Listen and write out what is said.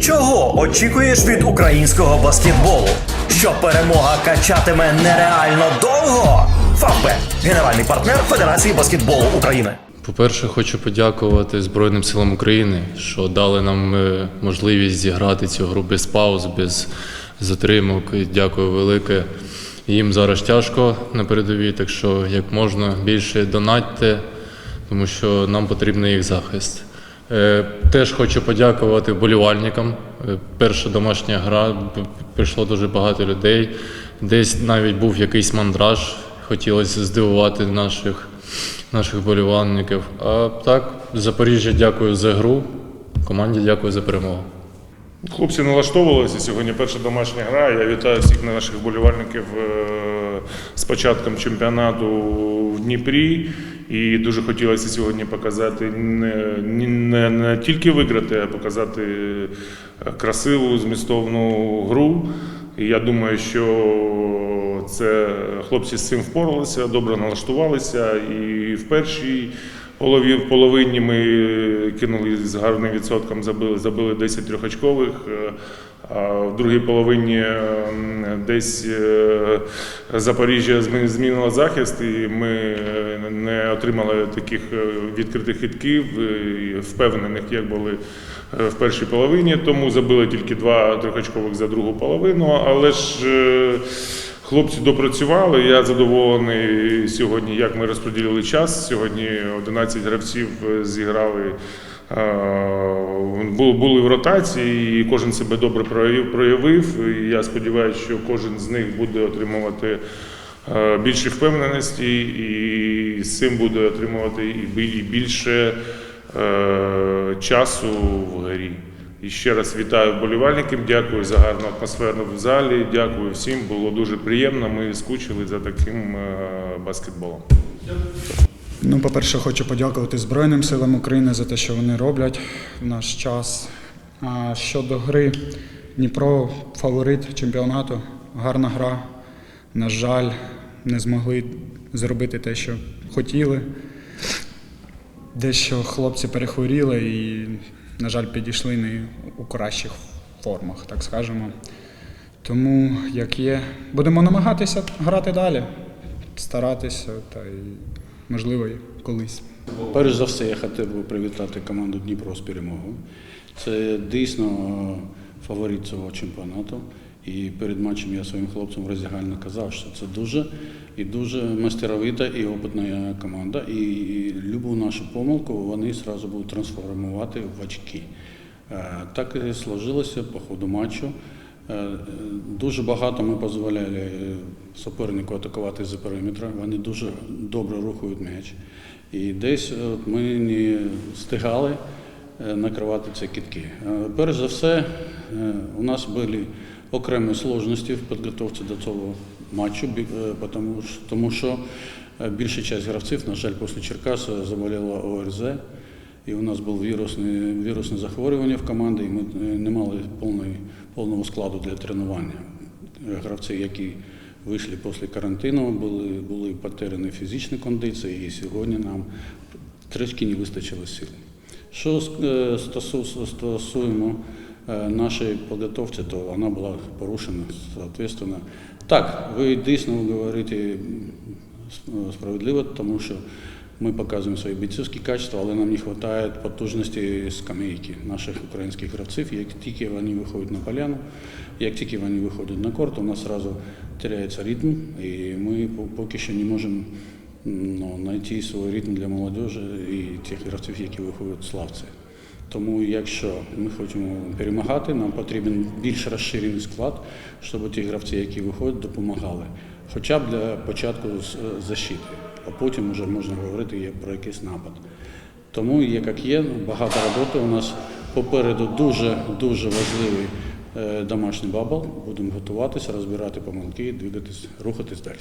Чого очікуєш від українського баскетболу? Що перемога качатиме нереально довго? Фавбет – генеральний партнер Федерації баскетболу України. По-перше, хочу подякувати Збройним силам України, що дали нам е, можливість зіграти цю гру без пауз, без затримок. Дякую велике. Їм зараз тяжко на передовій, так що як можна більше донатьте, тому що нам потрібен їх захист. Е, Теж хочу подякувати вболівальникам. Е, Перша домашня гра прийшло дуже багато людей. Десь навіть був якийсь мандраж. Хотілося здивувати наших, наших вболівальників. А так, Запоріжжя дякую за гру. Команді дякую за перемогу. Хлопці налаштовувалися. Сьогодні перша домашня гра. Я вітаю всіх наших вболівальників е, з початком чемпіонату в Дніпрі. І дуже хотілося сьогодні показати не, не, не, тільки виграти, а показати е, красиву, змістовну гру. І я думаю, що це хлопці з цим впоралися, добре налаштувалися. І в першій полові, в половині ми кинули з гарним відсотком, забили, забили 10 трьохочкових. Е, в другій половині десь е, Запоріжжя змі- змінило захист, і ми е, не отримали таких е, відкритих хитків, е, впевнених, як були е, в першій половині. Тому забили тільки два трьохочкових за другу половину. Але ж е, Хлопці допрацювали. Я задоволений сьогодні, як ми розподілили час. Сьогодні 11 гравців е, зіграли. Е, Були в ротації, і кожен себе добре проявив. І я сподіваюся, що кожен з них буде отримувати е, більше впевненості, і з цим буде отримувати і більше е, часу в грі. І ще раз вітаю вболівальників, дякую за гарну атмосферу в залі. Дякую всім. Було дуже приємно. Ми скучили за таким баскетболом. Ну, по-перше, хочу подякувати Збройним силам України за те, що вони роблять в наш час. А щодо гри, Дніпро фаворит чемпіонату, гарна гра. На жаль, не змогли зробити те, що хотіли. Дещо хлопці перехворіли і, на жаль, підійшли не у кращих формах, так скажемо. Тому, як є, будемо намагатися грати далі, старатися та й, можливо, колись. Перш за все, я хотів би привітати команду Дніпро з перемогою. Це дійсно фаворит цього чемпіонату. І перед матчем я своїм хлопцям роздягально казав, що це дуже і дуже мастеровита і опитна команда. І любу нашу помилку вони одразу будуть трансформувати в очки. Е, Так і сложилося по ходу матчу. Е, Дуже багато ми дозволяли е, супернику атакувати з периметра. Вони дуже добре рухають м'яч. І десь е, от ми не встигали накривати ці кітки. Перш за все, у нас були окремі сложності в підготовці до цього матчу, тому що- більша частина гравців, на жаль, після Черкас е, заболіла ОРЗ. І у нас було вірусне, вірусне захворювання в команді, і ми е, не мали повної, повного складу для тренування. Гравці, які вийшли після карантину, були, були потеряні фізичні кондиції, і сьогодні нам трішки не вистачило сил. Що е, стосуємо е, нашої підготовки, то вона була порушена, соответственно. Так, ви дійсно говорите справедливо, тому що ми показуємо свої бійцівські качества, але нам не вистачає потужності скамейки наших українських гравців. Як тільки вони виходять на поляну, як тільки вони виходять на корт, у нас одразу теряється ритм, і ми поки що не можемо ну, знайти свій ритм для молодежі і тих гравців, які виходять з лавці. Тому, якщо ми хочемо перемагати, нам потрібен більш розширений склад, щоб ті гравці, які виходять, допомагали. Хоча б для початку защити, а потім вже можна говорити про якийсь напад. Тому є як є, багато роботи у нас попереду дуже дуже важливий е, домашній бабл. Будемо готуватися, розбирати помилки, двигатись, рухатись далі.